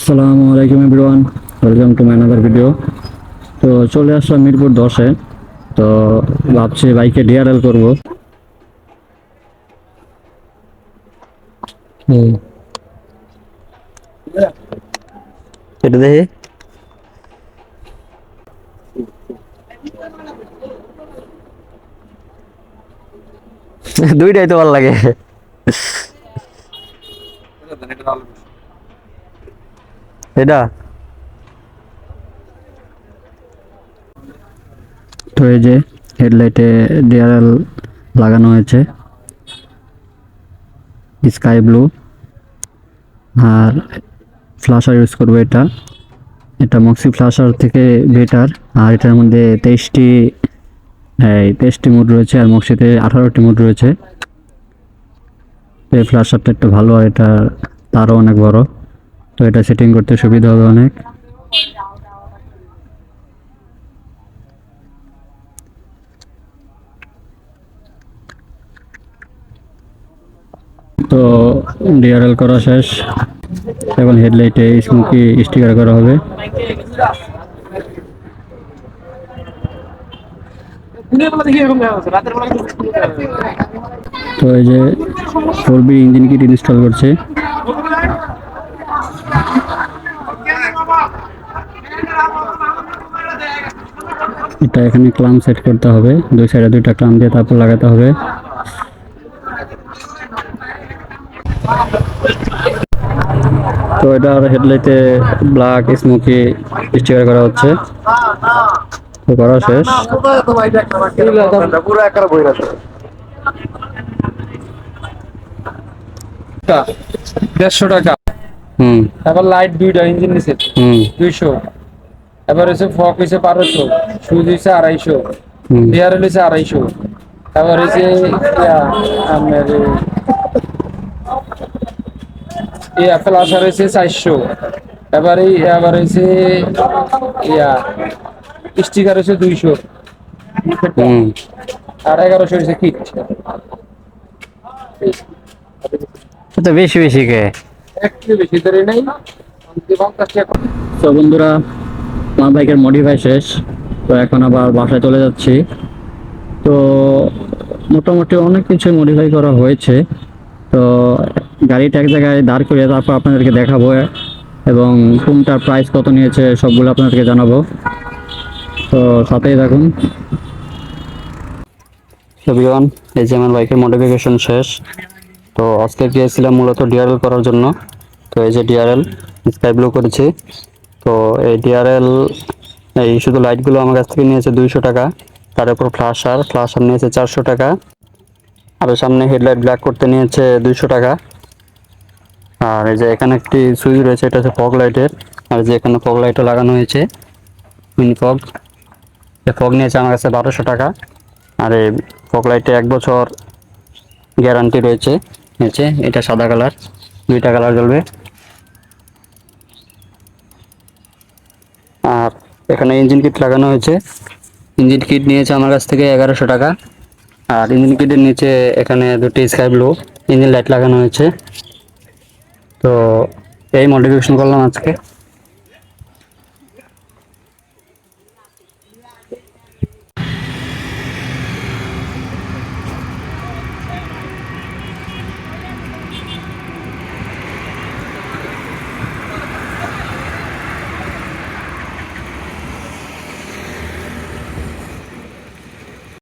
আসসালামু আলাইকুম everyone welcome to my another video তো চলে আসলাম মিরপুর দশে, তো ভাবছি বাইকে ডিআরএল করব। এটা দেখি। দুইটাই তো ভালো লাগে। এটা? তো এই যে হেডলাইটে ডিআরএল লাগানো হয়েছে। Sky blue. আর ফ্লাশার ইউজ করব এটা। এটা মক্সি ফ্লাশার থেকে বেটার। আর এটার মধ্যে তেইশটি, এই তেইশটি মুড রয়েছে আর মক্সিতে আঠারোটি মুড রয়েছে। এই ফ্লাশারটা একটু ভালো আর এটা তারও অনেক বড়। তো এটা সেটিং করতে সুবিধা হবে অনেক। তো ডিআরএল করা শেষ। এখন হেডলাইটে স্মোকি স্টিকার করা হবে। তো এই যে four B engine kit install করছে। এটা এখানে ক্লাম সেট করতে হবে। দুই সাইডে দুইটা ক্লাম দিয়ে তারপর লাগাতে হবে। তো এটা হেডলাইটে ব্ল্যাক, স্মোকি স্টিকার করা হচ্ছে। তো করা শেষ। দেড়শো টাকা। তারপর লাইট দুইটা ইঞ্জিন নিচে হুম। দুইশো। এবার হচ্ছে ফক হয়েছে বারোশো। সুইচ হয়েছে আড়াইশো। ডিআরএল হয়েছে আড়াইশো। তারপর হয়েছে ইয়া, আপনার এই অ্যাপেল হয়েছে চারশো। এবার এই এবার হয়েছে ইয়া স্টিকার হয়েছে দুইশো। হুম। আর এগারোশো হয়েছে কিট বেশি বেশি কে? একটু বেশি ধরে নেই। তো বন্ধুরা আমার বাইকের মডিফাই শেষ। তো এখন আবার বাসায় চলে যাচ্ছি। তো মোটামুটি অনেক কিছু মডিফাই করা হয়েছে। তো গাড়িটা এক জায়গায় দাঁড় করিয়ে তারপর আপনাদেরকে দেখাবো। এবং কোনটার প্রাইস কত নিয়েছে সবগুলো আপনাদেরকে জানাব। তো সাথেই থাকুন। এভরিওয়ান এই যে আমার বাইকের মডিফিকেশন শেষ। তো আজকে গিয়েছিলাম মূলত ডিআরএল করার জন্য। তো এই যে ডিআরএল স্কাই ব্লু করেছি। তো এই ডিআরএল এই শুধু লাইটগুলো আমার কাছ থেকে নিয়েছে দুইশো টাকা। তার উপর ফ্লাশার ফ্লাশার নিয়েছে চারশো টাকা। আর সামনে হেডলাইট ব্ল্যাক করতে নিয়েছে দুইশো টাকা। আর এই যে এখানে একটি সুইচ রয়েছে, এটা হচ্ছে ফগ লাইটের আর যে এখানে ফগ লাইটও লাগানো হয়েছে মিনি ফগ এই ফগ নিয়েছে আমার কাছে বারোশো টাকা। আর এই ফগ লাইটে এক বছর গ্যারান্টি রয়েছে। নিচে, এটা সাদা কালার, দুইটা কালার জ্বলবে। আর এখানে ইঞ্জিন কিট লাগানো হয়েছে। ইঞ্জিন কিট নিয়েছে আমার কাছ থেকে এগারোশো টাকা। আর ইঞ্জিন কিটের নিচে এখানে দুটি স্কাই ব্লু ইঞ্জিন লাইট লাগানো হয়েছে। তো এই মডিফিকেশন করলাম আজকে।